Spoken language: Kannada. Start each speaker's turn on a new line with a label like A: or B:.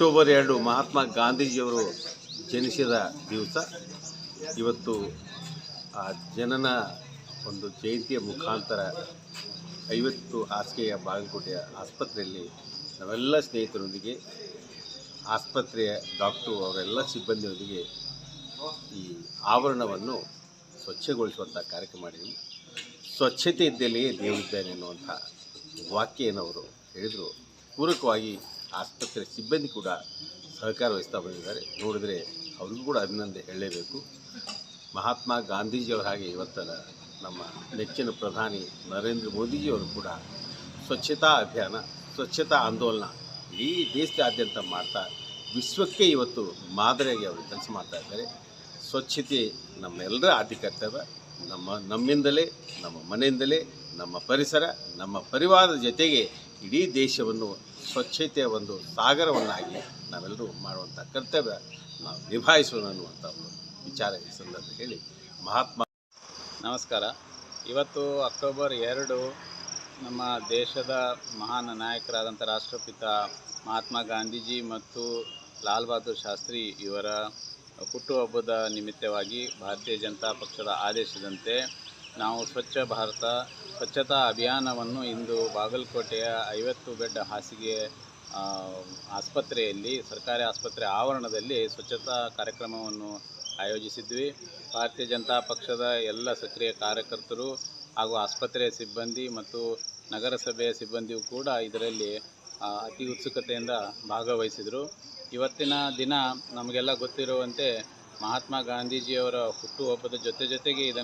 A: ಅಕ್ಟೋಬರ್ ಎರಡು ಮಹಾತ್ಮ ಗಾಂಧೀಜಿಯವರು ಜನಿಸಿದ ದಿವಸ ಇವತ್ತು ಆ ಜನನ ಒಂದು ಜಯಂತಿಯ ಮುಖಾಂತರ ಐವತ್ತು ಹಾಸಿಗೆಯ ಬಾಗಲಕೋಟೆಯ ಆಸ್ಪತ್ರೆಯಲ್ಲಿ ನಾವೆಲ್ಲ ಸ್ನೇಹಿತರೊಂದಿಗೆ, ಆಸ್ಪತ್ರೆಯ ಡಾಕ್ಟ್ರು ಅವರೆಲ್ಲ ಸಿಬ್ಬಂದಿಯೊಂದಿಗೆ ಈ ಆವರಣವನ್ನು ಸ್ವಚ್ಛಗೊಳಿಸುವಂಥ ಕಾರ್ಯಕ್ರಮ ಮಾಡಿದ್ವಿ. ಸ್ವಚ್ಛತೆ ಇದ್ದಲ್ಲಿಯೇ ದೇವರಿದ್ದಾನೆ ಅನ್ನುವಂಥ ವಾಕ್ಯ ಏನವರು ಹೇಳಿದರು. ಪೂರಕವಾಗಿ ಆಸ್ಪತ್ರೆ ಸಿಬ್ಬಂದಿ ಕೂಡ ಸಹಕಾರ ವಹಿಸ್ತಾ ಬಂದಿದ್ದಾರೆ ನೋಡಿದರೆ ಅವ್ರಿಗೂ ಕೂಡ ಅಭಿನಂದನೆ ಹೇಳಲೇಬೇಕು. ಮಹಾತ್ಮ ಗಾಂಧೀಜಿಯವರ ಹಾಗೆ ಇವತ್ತಿನ ನಮ್ಮ ನೆಚ್ಚಿನ ಪ್ರಧಾನಿ ನರೇಂದ್ರ ಮೋದಿಜಿಯವರು ಕೂಡ ಸ್ವಚ್ಛತಾ ಅಭಿಯಾನ, ಸ್ವಚ್ಛತಾ ಆಂದೋಲನ ಇಡೀ ದೇಶದಾದ್ಯಂತ ಮಾಡ್ತಾ ವಿಶ್ವಕ್ಕೆ ಇವತ್ತು ಮಾದರಿಯಾಗಿ ಅವರು ಕೆಲಸ ಮಾಡ್ತಾ ಇದ್ದಾರೆ. ಸ್ವಚ್ಛತೆ ನಮ್ಮೆಲ್ಲರ ಆದ್ಯ ಕರ್ತವ್ಯ ನಮ್ಮ ನಮ್ಮಿಂದಲೇ, ನಮ್ಮ ಮನೆಯಿಂದಲೇ, ನಮ್ಮ ಪರಿಸರ, ನಮ್ಮ ಪರಿವಾರದ ಜೊತೆಗೆ ಇಡೀ ದೇಶವನ್ನು ಸ್ವಚ್ಛತೆಯ ಒಂದು ಸಾಗರವನ್ನಾಗಿ ನಾವೆಲ್ಲರೂ ಮಾಡುವಂಥ ಕರ್ತವ್ಯ ನಾವು ನಿಭಾಯಿಸೋಣ ಅನ್ನುವಂಥ ಒಂದು ವಿಚಾರ ಈ ಸಂದರ್ಭ ಹೇಳಿ ಮಹಾತ್ಮ
B: ನಮಸ್ಕಾರ. ಇವತ್ತು ಅಕ್ಟೋಬರ್ ಎರಡು ನಮ್ಮ ದೇಶದ ಮಹಾನ್ ನಾಯಕರಾದಂಥ ರಾಷ್ಟ್ರಪಿತ ಮಹಾತ್ಮ ಗಾಂಧೀಜಿ ಮತ್ತು ಲಾಲ್ ಬಹದ್ದೂರ್ ಶಾಸ್ತ್ರಿ ಇವರ ಹುಟ್ಟುಹಬ್ಬದ ನಿಮಿತ್ತವಾಗಿ ಭಾರತೀಯ ಜನತಾ ಪಕ್ಷದ ಆದೇಶದಂತೆ ನಾವು ಸ್ವಚ್ಛ ಭಾರತ, ಸ್ವಚ್ಛತಾ ಅಭಿಯಾನವನ್ನು ಇಂದು ಬಾಗಲಕೋಟೆಯ ಐವತ್ತು ಬೆಡ್ ಹಾಸಿಗೆ ಆಸ್ಪತ್ರೆಯಲ್ಲಿ, ಸರ್ಕಾರಿ ಆಸ್ಪತ್ರೆ ಆವರಣದಲ್ಲಿ ಸ್ವಚ್ಛತಾ ಕಾರ್ಯಕ್ರಮವನ್ನು ಆಯೋಜಿಸಿದ್ವಿ. ಭಾರತೀಯ ಜನತಾ ಪಕ್ಷದ ಎಲ್ಲ ಸಕ್ರಿಯ ಕಾರ್ಯಕರ್ತರು ಹಾಗೂ ಆಸ್ಪತ್ರೆಯ ಸಿಬ್ಬಂದಿ ಮತ್ತು ನಗರಸಭೆಯ ಸಿಬ್ಬಂದಿಯೂ ಕೂಡ ಇದರಲ್ಲಿ ಅತಿ ಉತ್ಸುಕತೆಯಿಂದ ಭಾಗವಹಿಸಿದರು. ಇವತ್ತಿನ ದಿನ ನಮಗೆಲ್ಲ ಗೊತ್ತಿರುವಂತೆ ಮಹಾತ್ಮ ಗಾಂಧೀಜಿಯವರ ಹುಟ್ಟುಹಬ್ಬದ ಜೊತೆ ಜೊತೆಗೆ ಇದನ್ನು